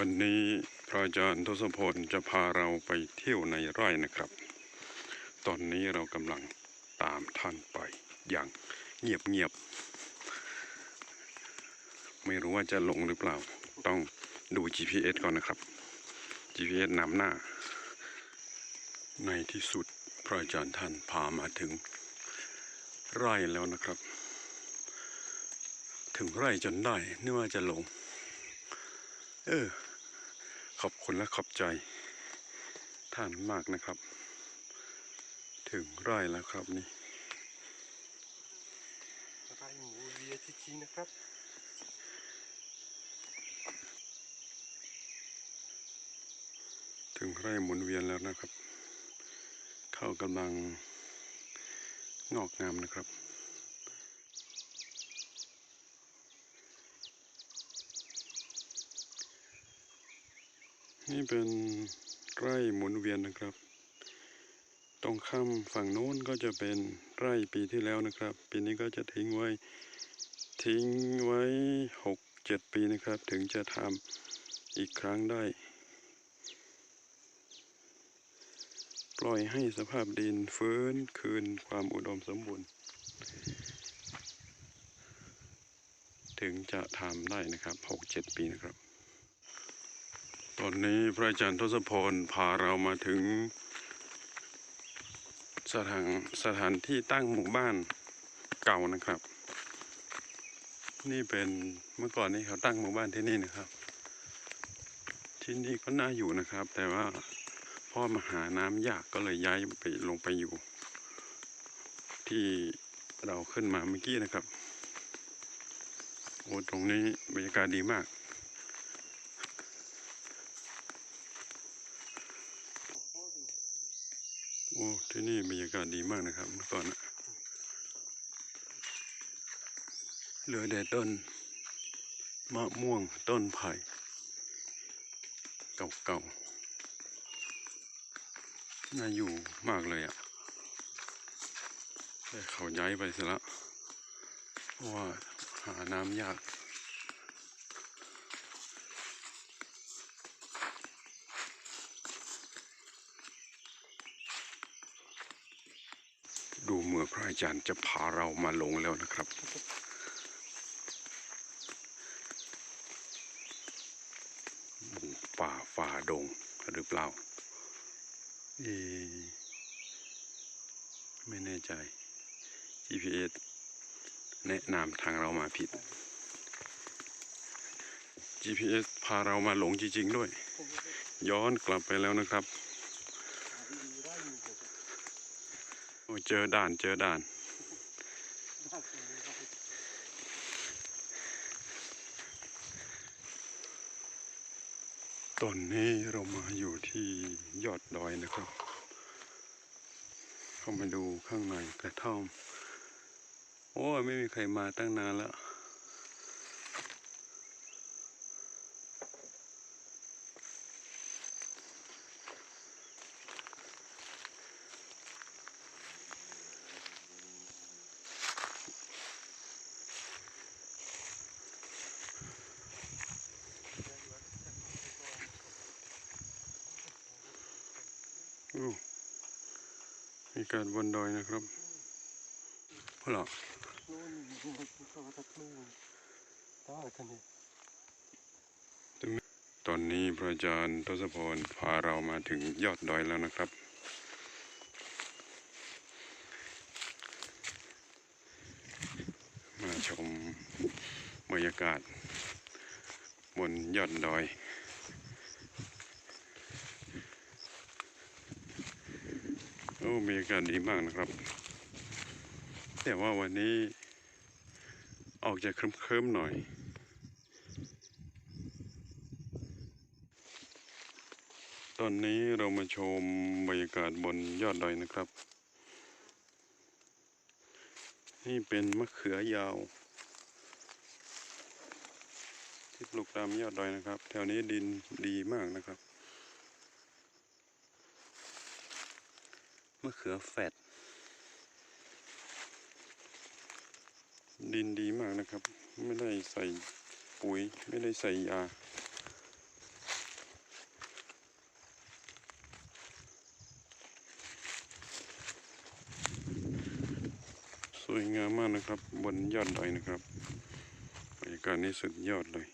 วันนี้พระอาจารย์ทศพลจะพาเราไปเที่ยวในไร่นะครับ ตอนนี้เรากำลังตามท่านไปอย่างเงียบๆไม่รู้ว่าจะหลงหรือเปล่า ต้องดู GPS ก่อนนะครับ GPS นำหน้า ในที่สุดพระอาจารย์ท่านพามาถึงไร่แล้วนะครับ ถึงไร่จนได้นึกว่าจะหลง เออ ขอบคุณและขอบใจ ท่านมากนะครับ ถึงไร่แล้วครับนี่ไร่หมูเวียจริงๆนะครับถึงไร่หมุนเวียนแล้วนะครับ เข้ากำลังงอกงามนะครับ นี่เป็นไร่หมุนเวียนนะครับ ตรงข้ามฝั่งโน้นก็จะเป็นไร่ปีที่แล้วนะครับ ปีนี้ก็จะทิ้งไว้ทิ้งไว้หกเจ็ดปีนะครับ ถึงจะทำอีกครั้งได้ ปล่อยให้สภาพดินฟื้นคืนความอุดมสมบูรณ์ ถึงจะทำได้นะครับหกเจ็ดปีนะครับ อนนี้พระอาจารย์ทศพรพาเรามาถึง สถานสถานที่ตั้งหมู่บ้านเก่านะครับ นี่เป็นเมื่อก่อนนี้เขาตั้งหมู่บ้านที่นี่นะครับ ที่นี่ก็น่าอยู่นะครับ แต่ว่าพ่อมาหาน้ำยากก็เลยย้ายไปลงไปอยู่ ที่เราขึ้นมาเมื่อกี้นะครับโอ้ตรงนี้บรรยากาศดีมาก อ้ที่นี่บรรยากาศดีมากนะครับเมื่อก่อนนะเหลือแต่ต้นมะม่วงต้นไผ่เก่าๆ น่าอยู่มากเลยอะ่ะ แต่เขาย้ายไปเสียแล้วเพราะว่าหาน้ำยาก ดูเมื่อพระอาจารย์จะพาเรามาลงแล้วนะครับหมู่ป่าฝ่าดงหรือเปล่าเอไม่แน่ใจ GPS แนะนำทางเรามาผิด GPS พาเรามาหลงจริง ๆ ด้วย ย้อนกลับไปแล้วนะครับ ไร่หมู โอ้เจอด่านเจอด่าน ตอนนี้เรามาอยู่ที่ยอดดอยนะครับ เข้ามาดูข้างในกระท่อม โอ้ยไม่มีใครมาตั้งนานแล้ว มีการบนดอยนะครับพวกเราโน่นมันเข้ามาทักตอนนี้พระอาจารย์ทศพรพาเรามาถึงยอดดอยแล้วนะครับ มาชมบรรยากาศบนยอดดอย โอ้ บรรยากาศดีมากนะครับ แต่ว่าวันนี้ออกจะเครึ้มๆหน่อย ตอนนี้เรามาชมบรรยากาศบนยอดดอยนะครับ นี่เป็นมะเขือยาว ที่ปลูกตามยอดดอยนะครับ แถวนี้ดินดีมากนะครับ มะเขือแฝดดินดีมากนะครับ ไม่ได้ใส่ปุ๋ย ไม่ได้ใส่ยา สวยงามมากนะครับ บนยอดดอยนะครับบรรยากาศนี้สุดยอดเลย